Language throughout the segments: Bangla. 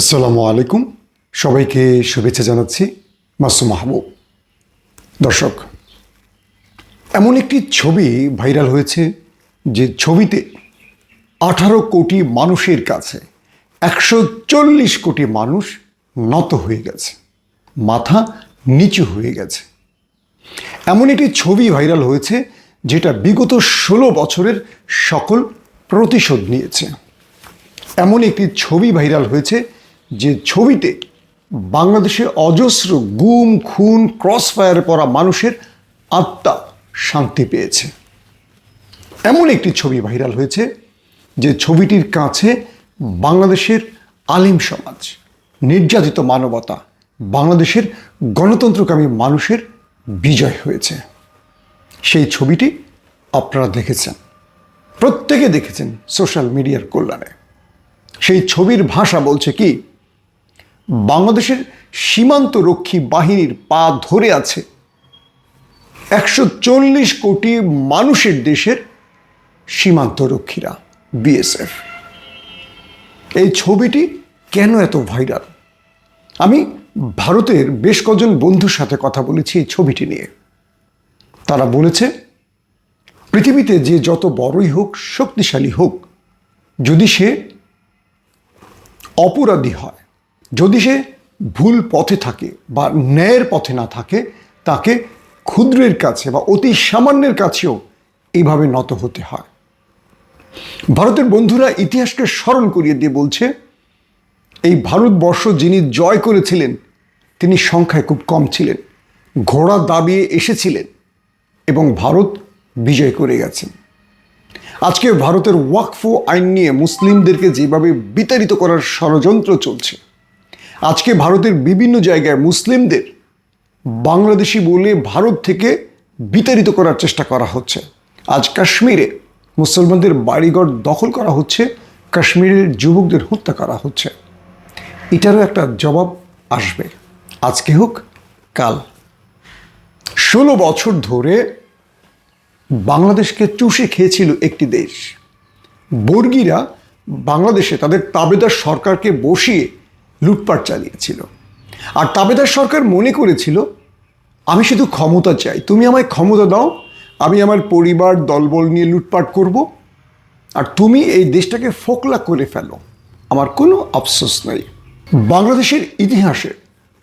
আসসালামু আলাইকুম। সবাইকে শুভেচ্ছা জানাচ্ছি মাসু মাহবুব। দর্শক, এমন একটি ছবি ভাইরাল হয়েছে যে ছবিতে আঠারো কোটি মানুষের কাছে একশো চল্লিশ কোটি মানুষ নত হয়ে গেছে, মাথা নিচু হয়ে গেছে। এমন একটি ছবি ভাইরাল হয়েছে যেটা বিগত ষোলো বছরের সকল প্রতিশোধ নিয়েছে। এমন একটি ছবি ভাইরাল হয়েছে যে ছবিতে বাংলাদেশে অজস্র গুম, খুন ক্রস ফায়ারে পড়া মানুষের আত্মা শান্তি পেয়েছে। এমন একটি ছবি ভাইরাল হয়েছে যে ছবিটির কাছে বাংলাদেশের আলিম সমাজ, নির্যাতিত মানবতা, বাংলাদেশের গণতন্ত্রকামী মানুষের বিজয় হয়েছে। সেই ছবিটি আপনারা দেখেছেন, প্রত্যেকে দেখেছেন সোশ্যাল মিডিয়ার কল্যাণে। সেই ছবির ভাষা বলছে কি? বাংলাদেশের সীমান্ত রক্ষী বাহিনীর পা ধরে আছে একশো চল্লিশ কোটি মানুষের দেশের সীমান্ত রক্ষীরা বিএসএফ। এই ছবিটি কেন এত ভাইরাল? আমি ভারতের বেশ কজন বন্ধুর সাথে কথা বলেছি এই ছবিটি নিয়ে। তারা বলেছে, পৃথিবীতে যে যত বড়ই হোক, শক্তিশালী হোক, যদি সে অপরাধী হয় যদি সে ভুল পথে থাকে বা ন্যায়ের পথে না থাকে, তাকে ক্ষুদ্রের কাছে বা অতি সামান্যের কাছেও এইভাবে নত হতে হয়। ভারতের বন্ধুরা ইতিহাসকে স্মরণ করিয়ে দিয়ে বলছে, এই ভারতবর্ষ যিনি জয় করেছিলেন, তিনি সংখ্যায় খুব কম ছিলেন, ঘোড়া দাবিয়ে এসেছিলেন এবং ভারত বিজয় করে গেছেন আজকে ভারতের ওয়াকফু আইন নিয়ে মুসলিমদেরকে যেভাবে বিতাড়িত করার ষড়যন্ত্র চলছে আজকে ভারতের বিভিন্ন জায়গায় মুসলিমদের বাংলাদেশি বলে ভারত থেকে বিতাড়িত করার চেষ্টা করা হচ্ছে। আজ কাশ্মীরে মুসলমানদের বাড়িঘর দখল করা হচ্ছে, কাশ্মীরের যুবকদের হত্যা করা হচ্ছে। এটারও একটা জবাব আসবে। আজকে হোক, কাল। ষোলো বছর ধরে বাংলাদেশকে চুষে খেয়েছিল একটি দেশ। বর্গীরা বাংলাদেশে তাদের তাবেদার সরকারকে বসিয়ে লুটপাট চালিয়েছিল। আর তাবেদার সরকার মনে করেছিল, আমি শুধু ক্ষমতা চাই, তুমি আমায় ক্ষমতা দাও, আমি আমার পরিবার, দলবল নিয়ে লুটপাট করব, আর তুমি এই দেশটাকে ফোকলা করে ফেলো। আমার কোনো আফসোস নেই। বাংলাদেশের ইতিহাসে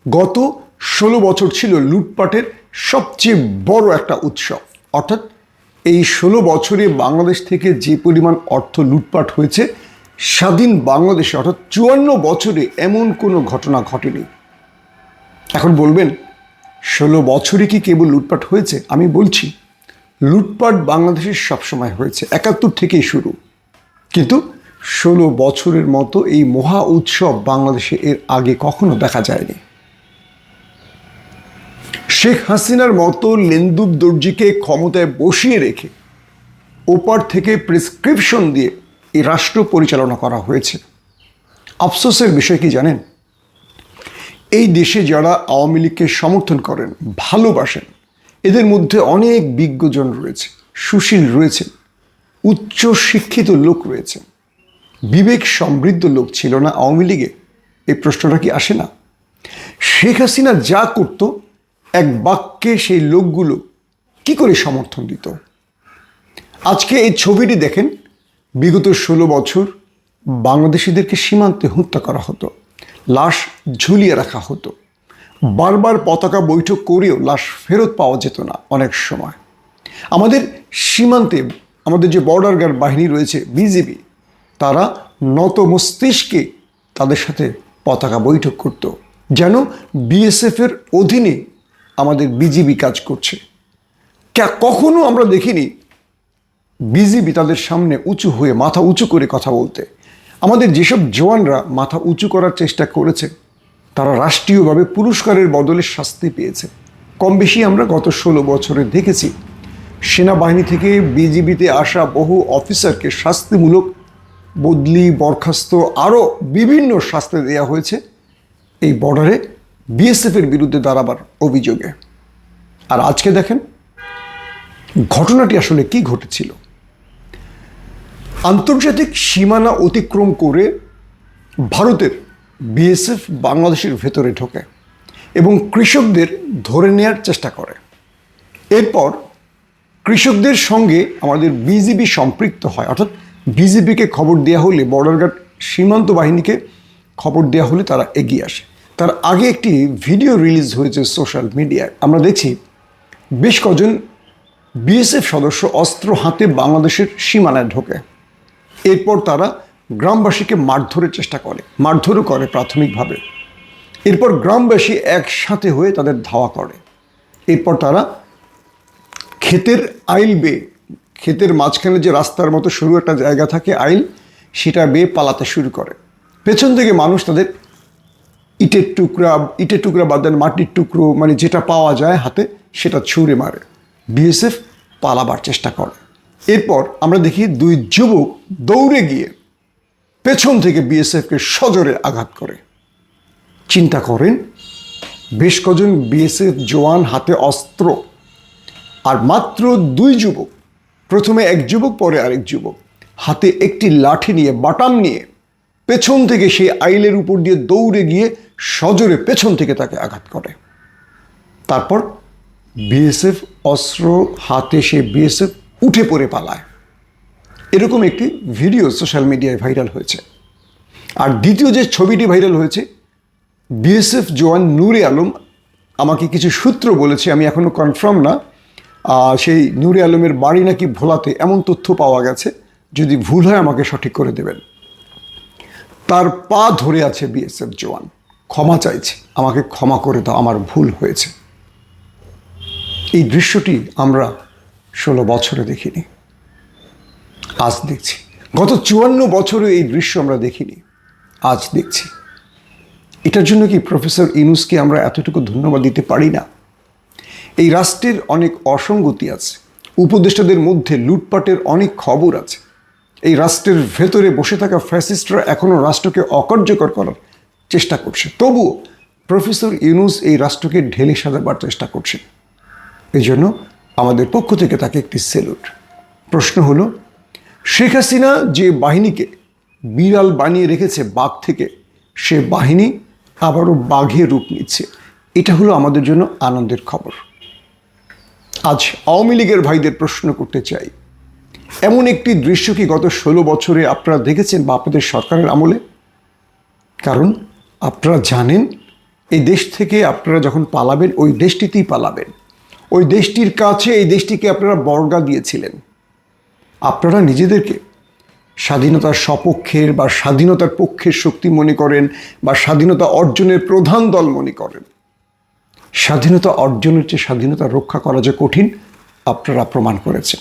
গত ষোলো বছর ছিল লুটপাটের সবচেয়ে বড় একটা উৎসব। অর্থাৎ এই ষোলো বছরে বাংলাদেশ থেকে যে পরিমাণ অর্থ লুটপাট হয়েছে স্বাধীন বাংলাদেশে অর্থাৎ চুয়ান্ন বছরে এমন কোনো ঘটনা ঘটেনি। এখন বলবেন, ষোলো বছরে কি কেবল লুটপাট হয়েছে? আমি বলছি, লুটপাট বাংলাদেশের সবসময় হয়েছে, একাত্তর থেকেই শুরু। কিন্তু ষোলো বছরের মতো এই মহা উৎসব বাংলাদেশে এর আগে কখনো দেখা যায়নি। শেখ হাসিনার মতো লেন্দুব দর্জিকে ক্ষমতায় বসিয়ে রেখে, ওপার থেকে প্রেসক্রিপশন দিয়ে এই রাষ্ট্র পরিচালনা করা হয়েছে। আফসোসের বিষয় কি জানেন? এই দেশে যারা আওয়ামী লীগকে সমর্থন করেন, ভালোবাসেন, এদের মধ্যে অনেক বিজ্ঞজন রয়েছে, সুশীল রয়েছে, উচ্চ শিক্ষিত লোক রয়েছে। বিবেক সমৃদ্ধ লোক ছিল না আওয়ামী লীগে। এই প্রশ্নটা কি আসে না? শেখ হাসিনা যা করত, এক বাক্যে সেই লোকগুলো কি করে সমর্থন দিত? আজকে এই ছবিটি দেখেন বিগত ষোলো বছর বাংলাদেশিদেরকে সীমান্তে হত্যা করা হতো, লাশ ঝুলিয়ে রাখা হতো। বারবার পতাকা বৈঠক করেও লাশ ফেরত পাওয়া যেত না অনেক সময়। আমাদের সীমান্তে আমাদের যে বর্ডার গার্ড বাহিনী রয়েছে, বিজিবি, তারা নত মস্তিষ্কে তাদের সাথে পতাকা বৈঠক করত, যেন বিএসএফের অধীনে আমাদের বিজিবি কাজ করছে। কখনো আমরা দেখিনি বিজিবি তাদের সামনে উঁচু হয়ে মাথা উঁচু করে কথা বলতে। আমাদের যেসব জওয়ানরা মাথা উঁচু করার চেষ্টা করেছে, তারা রাষ্ট্রীয়ভাবে পুরস্কারের বদলে শাস্তি পেয়েছে। কম বেশি আমরা গত ষোলো বছরে দেখেছি, সেনাবাহিনী থেকে বিজিবিতে আসা বহু অফিসারকে শাস্তিমূলক বদলি, বরখাস্ত, আরও বিভিন্ন শাস্তি দেওয়া হয়েছে এই বর্ডারে বিএসএফের বিরুদ্ধে দাঁড়াবার অভিযোগে। আর আজকে দেখেন, ঘটনাটি আসলে কি ঘটেছিল? আন্তর্জাতিক সীমানা অতিক্রম করে ভারতের বিএসএফ বাংলাদেশের ভেতরে ঢোকে এবং কৃষকদের ধরে নেয়ার চেষ্টা করে। এরপর কৃষকদের সঙ্গে আমাদের বিজিবি সম্পৃক্ত হয়। অর্থাৎ বিজিবিকে খবর দেওয়া হলে, বর্ডার গার্ড সীমান্ত বাহিনীকে খবর দেওয়া হলে তারা এগিয়ে আসে। তার আগে একটি ভিডিও রিলিজ হয়েছে সোশ্যাল মিডিয়ায়। আমরা দেখছি বেশ কজন বিএসএফ সদস্য অস্ত্র হাতে বাংলাদেশের সীমানায় ঢোকে। এরপর তারা গ্রামবাসীকে মারধরের চেষ্টা করে, মারধরও করে প্রাথমিকভাবে। এরপর গ্রামবাসী একসাথে হয়ে তাদের ধাওয়া করে। এরপর তারা ক্ষেতের আইল বেয়ে, ক্ষেতের মাঝখানে যে রাস্তার মতো সরু একটা জায়গা থাকে আইল, সেটা বেয়ে পালাতে শুরু করে। পেছন থেকে মানুষ তাদের ইটের টুকরা ইটের টুকরা বাদ দেন, মাটির টুকরো মানে যেটা পাওয়া যায় হাতে, সেটা ছুঁড়ে মারে। বিএসএফ পালাবার চেষ্টা করে। এরপর আমরা দেখি দুই যুবক দৌড়ে গিয়ে পেছন থেকে বিএসএফকে সজোরে আঘাত করে। চিন্তা করেন, বেশ কজন বিএসএফ জওয়ান হাতে অস্ত্র আর মাত্র দুই যুবক। প্রথমে এক যুবক, পরে আরেক যুবক। হাতে একটি লাঠি নিয়ে, বাটাম নিয়ে পেছন থেকে সেই আইলের উপর দিয়ে দৌড়ে গিয়ে সজোরে পেছন থেকে তাকে আঘাত করে। তারপর বিএসএফ অস্ত্র হাতে সে বিএসএফ উঠে পড়ে পালায়। এরকম একটি ভিডিও সোশ্যাল মিডিয়ায় ভাইরাল হয়েছে। আর দ্বিতীয় যে ছবিটি ভাইরাল হয়েছে বিএসএফ জওয়ান নূরে আলম আমাকে কিছু সূত্র বলেছে, আমি এখনও কনফার্ম না। সেই নূরে আলমের বাড়ি নাকি ভোলাতে এমন তথ্য পাওয়া গেছে, যদি ভুল হয় আমাকে সঠিক করে দেবেন। তার পা ধরে আছে বিএসএফ জওয়ান। ক্ষমা চাইছে। আমাকে ক্ষমা করে দাও, আমার ভুল হয়েছে। এই দৃশ্যটি আমরা ষোলো বছরে দেখিনি। আজ দেখছি। গত চুয়ান্ন বছরে এই দৃশ্য আমরা দেখিনি। আজ দেখছি। এটার জন্য কি প্রফেসর ইনুসকে আমরা এতটুকু ধন্যবাদ দিতে পারি না? এই রাষ্ট্রের অনেক অসঙ্গতি আছে। উপদেষ্টাদের মধ্যে লুটপাটের অনেক খবর আছে। এই রাষ্ট্রের ভেতরে বসে থাকা ফ্যাসিস্টরা এখনও রাষ্ট্রকে অকার্যকর করার চেষ্টা করছে। তবুও প্রফেসর ইউনুস এই রাষ্ট্রকে ঢেলে সাজাবার চেষ্টা করছেন। এই জন্য আমাদের পক্ষ থেকে তাকে একটি সেলুট। প্রশ্ন হলো, শেখ হাসিনা যে বাহিনীকে বিড়াল বানিয়ে রেখেছে বাঘ থেকে, সে বাহিনী আবারও বাঘে রূপ নিচ্ছে। এটা হলো আমাদের জন্য আনন্দের খবর। আজ আওয়ামী লীগের ভাইদের প্রশ্ন করতে চাই। এমন একটি দৃশ্য কি গত ষোলো বছরে আপনারা দেখেছেন বা আপনাদের সরকারের আমলে? কারণ আপনারা জানেন, এই দেশ থেকে আপনারা যখন পালাবেন, ওই দেশটিতেই পালাবেন। ওই দেশটির কাছে, এই দেশটিকে আপনারা বর্গা দিয়েছিলেন। আপনারা নিজেদেরকে স্বাধীনতার সপক্ষের বা স্বাধীনতার পক্ষের শক্তি মনে করেন বা স্বাধীনতা অর্জনের প্রধান দল মনে করেন। স্বাধীনতা অর্জনের চেয়ে স্বাধীনতা রক্ষা করা যে কঠিন, আপনারা প্রমাণ করেছেন।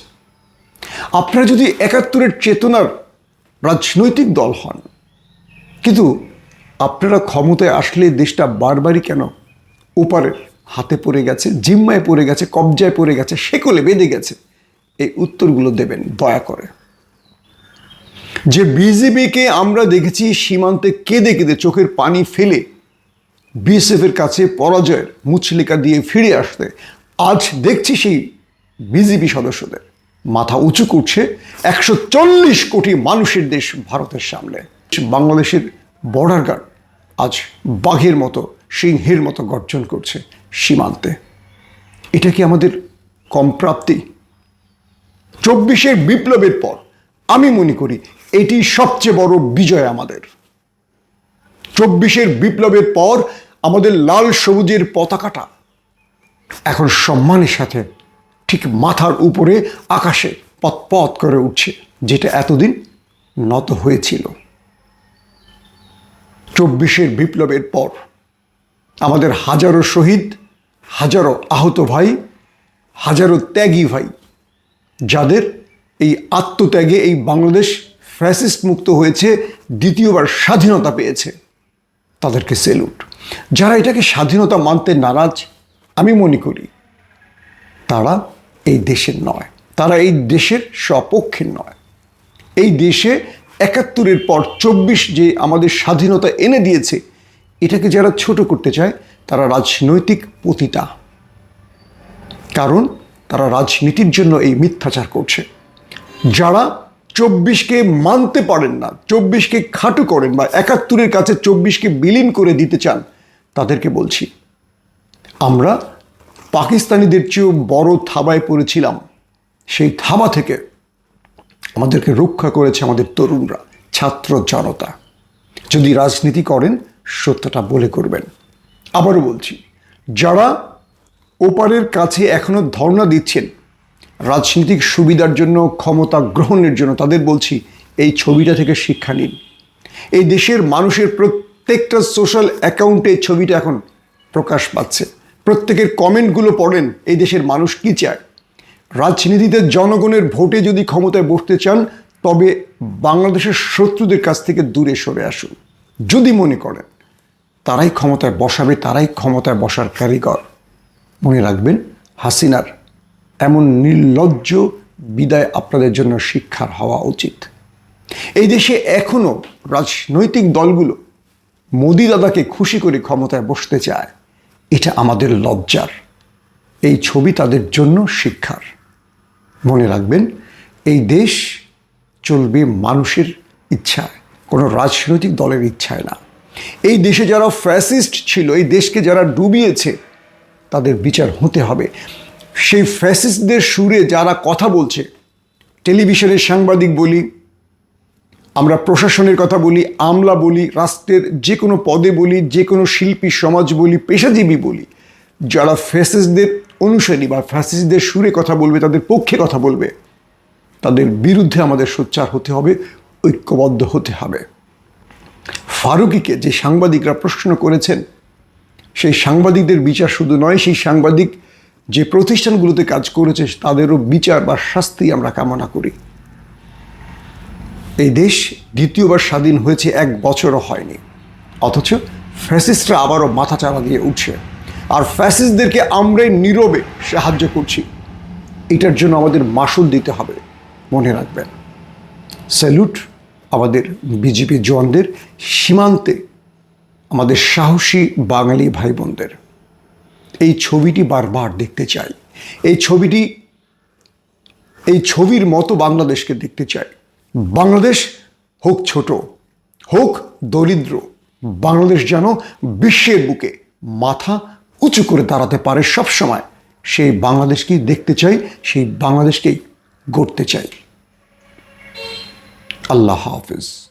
আপনারা যদি একাত্তরের চেতনার রাজনৈতিক দল হন, কিন্তু আপনারা ক্ষমতায় আসলে দেশটা বারবারই কেন ওপারের? হাতে পড়ে গেছে, জিম্মায় পড়ে গেছে, কবজায় পড়ে গেছে সেকলে বেঁধে গেছে। এই উত্তরগুলো দেবেন, দয়া করে। যে বিজেপিকে আমরা দেখেছি সীমান্তে কেঁদে কেঁদে চোখের পানি ফেলে বিএসএফের কাছে পরাজয়ের মুচলিকা দিয়ে ফিরে আসতে, আজ দেখছি সেই বিজেপি সদস্যদের। মাথা উঁচু করছে একশো চল্লিশ কোটি মানুষের দেশ ভারতের সামনে। বাংলাদেশের বর্ডার গার্ড আজ বাঘের মতো, সিংহের মতো গর্জন করছে। সীমান্তে। এটা কি আমাদের কম প্রাপ্তি? চব্বিশের বিপ্লবের পর, আমি মনে করি এটি সবচেয়ে বড় বিজয় আমাদের। চব্বিশের বিপ্লবের পর আমাদের লাল সবুজের পতাকাটা এখন সম্মানের সাথে ঠিক মাথার উপরে আকাশে পথ করে উঠছে, যেটা এতদিন নত হয়েছিল। চব্বিশের বিপ্লবের পর আমাদের হাজারো শহীদ, হাজারো আহত ভাই, হাজারো ত্যাগী ভাই, যাদের এই আত্মত্যাগে এই বাংলাদেশ ফ্যাসিস্ট মুক্ত হয়েছে, দ্বিতীয়বার স্বাধীনতা পেয়েছে। তাদেরকে সেলুট। যারা এটাকে স্বাধীনতা মানতে নারাজ, আমি মনে করি, তারা এই দেশের নয়। তারা এই দেশের সপক্ষের নয়। এই দেশে একাত্তরের পর চব্বিশ যে আমাদের স্বাধীনতা এনে দিয়েছে এটাকে যারা ছোট করতে চায়, তারা রাজনৈতিক পতিতা। কারণ তারা রাজনীতির জন্য এই মিথ্যাচার করছে। যারা চব্বিশকে মানতে পারেন না, চব্বিশকে খাটু করেন বা একাত্তরের কাছে চব্বিশকে বিলীন করে দিতে চান, তাদেরকে বলছি, আমরা পাকিস্তানিদের চেয়েও বড় থাবায় পড়েছিলাম। সেই থাবা থেকে আমাদেরকে রক্ষা করেছে আমাদের তরুণরা, ছাত্র জনতা। যদি রাজনীতি করেন সত্যটা বলে করবেন। আবারও বলছি, যারা ওপারের কাছে এখনও ধর্ণা দিচ্ছেন রাজনৈতিক সুবিধার জন্য, ক্ষমতা গ্রহণের জন্য, তাদের বলছি, এই ছবিটা থেকে শিক্ষা নিন। এই দেশের মানুষের প্রত্যেকটা সোশ্যাল অ্যাকাউন্টে ছবিটা এখন প্রকাশ পাচ্ছে। প্রত্যেকের কমেন্টগুলো পড়েন, এই দেশের মানুষ কি চায়? রাজনীতিতে জনগণের ভোটে যদি ক্ষমতায় বসতে চান, তবে বাংলাদেশের শত্রুদের কাছ থেকে দূরে সরে আসুন। যদি মনে করেন তারাই ক্ষমতায় বসাবে, তারাই ক্ষমতায় বসার কারিগর। মনে রাখবেন, হাসিনার এমন নির্লজ্জ বিদায় আপনাদের জন্য শিক্ষার হওয়া উচিত। এই দেশে এখনও রাজনৈতিক দলগুলো মোদি দাদাকে খুশি করে ক্ষমতায় বসতে চায়, এটা আমাদের লজ্জার। এই ছবি তাদের জন্য শিক্ষার। মনে রাখবেন, এই দেশ চলবে মানুষের ইচ্ছায়, কোনো রাজনৈতিক দলের ইচ্ছায় না। এই দেশে যারা ফ্যাসিস্ট ছিল, এই দেশকে যারা ডুবিয়েছে, তাদের বিচার হতে হবে। সেই ফ্যাসিস্টদের সুরে যারা কথা বলছে, টেলিভিশনের সাংবাদিক বলি, আমরা প্রশাসনের কথা বলি, আমলা বলি, রাষ্ট্রের যে কোনো পদে বলি, যে কোনো শিল্পী, সমাজ বলি, পেশাজীবী বলি, যারা ফ্যাসিস্টদের অনুসারী বা ফ্যাসিস্টদের সুরে কথা বলবে, তাদের পক্ষে কথা বলবে, তাদের বিরুদ্ধে আমাদের সোচ্চার হতে হবে, ঐক্যবদ্ধ হতে হবে। ফারুকিকে যে সাংবাদিকরা প্রশ্ন করেছেন, সেই সাংবাদিকদের বিচার শুধু নয়, সেই সাংবাদিক যে প্রতিষ্ঠানগুলোতে কাজ করেছে, তাদেরও বিচার বা শাস্তি আমরা কামনা করি। এই দেশ দ্বিতীয়বার স্বাধীন হয়েছে এক বছরও হয়নি। অথচ ফ্যাসিস্টরা আবারও মাথা চারা দিয়ে উঠছে। আর ফ্যাসিস্টদেরকে আমরাই নীরবে সাহায্য করছি। এটার জন্য আমাদের মাসুল দিতে হবে, মনে রাখবেন। স্যালুট আমাদের বিজেপি জওয়ানদের সীমান্তে, আমাদের সাহসী বাঙালি ভাই বোনদের এই ছবিটি বারবার দেখতে চাই। এই ছবিটি, এই ছবির মতো বাংলাদেশকে দেখতে চাই। বাংলাদেশ হোক ছোট, হোক দরিদ্র, বাংলাদেশ যেন বিশ্বের বুকে মাথা উঁচু করে দাঁড়াতে পারে সব সময় সেই বাংলাদেশকেই দেখতে চাই, সেই বাংলাদেশকেই গড়তে চাই। আল্লাহ হাফিজ।